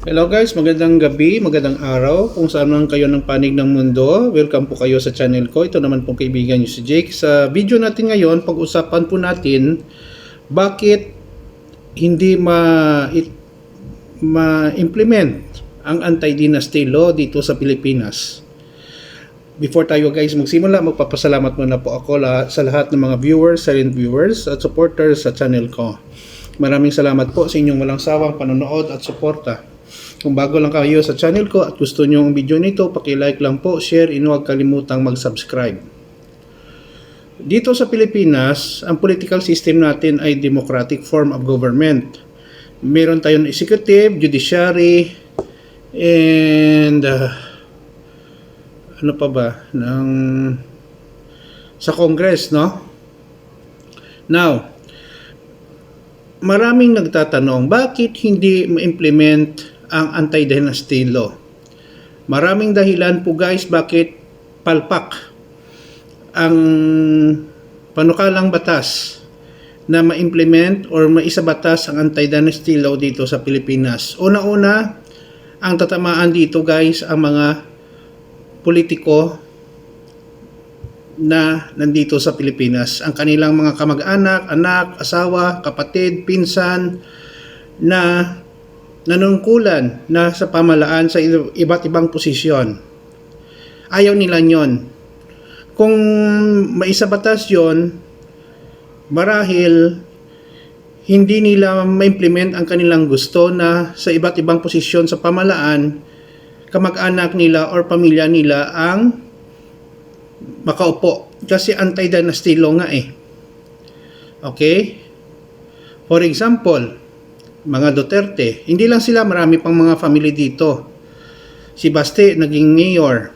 Hello guys, magandang gabi, magandang araw. Kung saan man kayo ng panig ng mundo, welcome po kayo sa channel ko. Ito naman pong kaibigan niyo si Jake. Sa video natin ngayon, pag-usapan po natin bakit hindi ma ma-implement ang anti-dynasty law dito sa Pilipinas. Before tayo guys magsimula, magpapasalamat muna po ako sa lahat ng mga viewers, silent viewers at supporters sa channel ko. Maraming salamat po sa inyong walang sawang panonood at suporta. Kung bago lang kayo sa channel ko at gusto nyo ang video nito, paki-like lang po, share, and huwag kalimutang mag-subscribe. Dito sa Pilipinas, ang political system natin ay democratic form of government. Meron tayong executive, judiciary, and uh, ano pa ba ng sa Congress, no? Now, maraming nagtatanong, bakit hindi ma-implement ang anti-dynasty law? Maraming dahilan po guys bakit palpak ang panukalang batas na ma-implement or maisabatas ang anti-dynasty law dito sa Pilipinas. Una-una, ang tatamaan dito guys ang mga politiko na nandito sa Pilipinas. Ang kanilang mga kamag-anak, anak, asawa, kapatid, pinsan na nanungkulan na sa pamalaan sa iba't ibang posisyon. Ayaw nila yon. Kung maisabatas yon, marahil hindi nila ma-implement ang kanilang gusto na sa iba't ibang posisyon sa pamalaan, kamag-anak nila or pamilya nila ang makaupo. Kasi anti-dynasty law nga eh. Okay? For example, mga Duterte, hindi lang sila, marami pang mga family dito. Si Baste, naging mayor.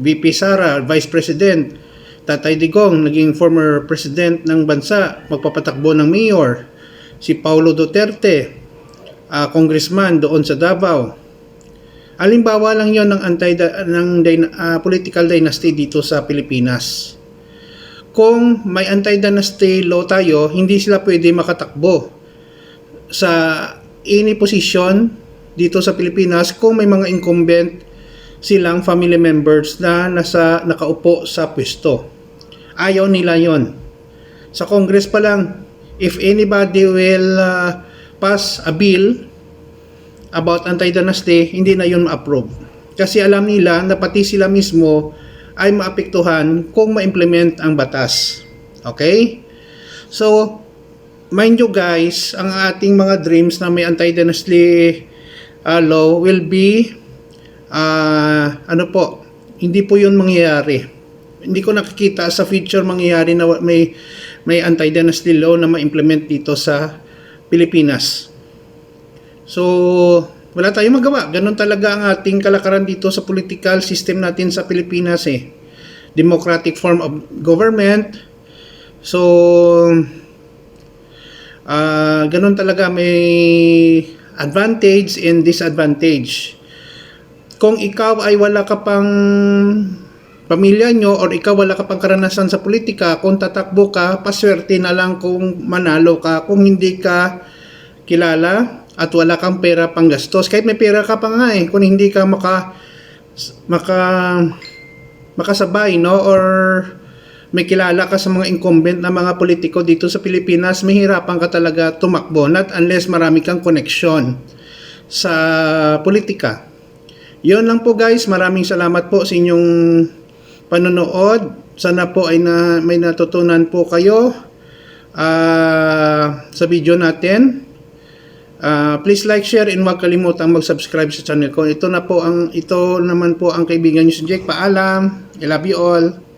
VP Sara, vice president. Tatay Digong, naging former president ng bansa, magpapatakbo ng mayor. Si Paulo Duterte, ah, congressman doon sa Davao. Alimbawa lang yon ng anti ng ah, political dynasty dito sa Pilipinas. Kung may anti-dynasty law tayo, hindi sila pwede makatakbo sa any position dito sa Pilipinas kung may mga incumbent silang family members na nasa nakaupo sa pwesto. Ayaw nila yon. Sa Congress pa lang, if anybody will uh, pass a bill about anti-dynasty, hindi na yun ma-approve. Kasi alam nila na pati sila mismo ay maapektuhan kung ma-implement ang batas. Okay? So, mind you guys, ang ating mga dreams na may anti-dynasty uh, law will be uh, ano po, hindi po yun mangyayari. Hindi ko nakikita sa future mangyayari na may may anti-dynasty law na ma-implement dito sa Pilipinas. So, wala tayong magawa. Ganon talaga ang ating kalakaran dito sa political system natin sa Pilipinas eh. Democratic form of government. So, ganon talaga may advantage and disadvantage. Kung ikaw ay wala ka pang pamilya nyo or ikaw wala ka pang karanasan sa politika, kung tatakbo ka, paswerte na lang kung manalo ka. Kung hindi ka kilala at wala kang pera pang gastos, kahit may pera ka pa nga eh, kung hindi ka maka, maka, makasabay, no, or may kilala ka sa mga incumbent na mga politiko dito sa Pilipinas, mahirapan ka talaga tumakbo, not unless marami kang connection sa politika. Yun lang po guys, maraming salamat po sa inyong panonood. Sana po ay na, may natutunan po kayo ah, sa video natin. Ah, please like, share, and huwag kalimutang mag-subscribe sa channel ko. Ito na po ang ito naman po ang kaibigan niyo si Jake. Paalam. I love you all.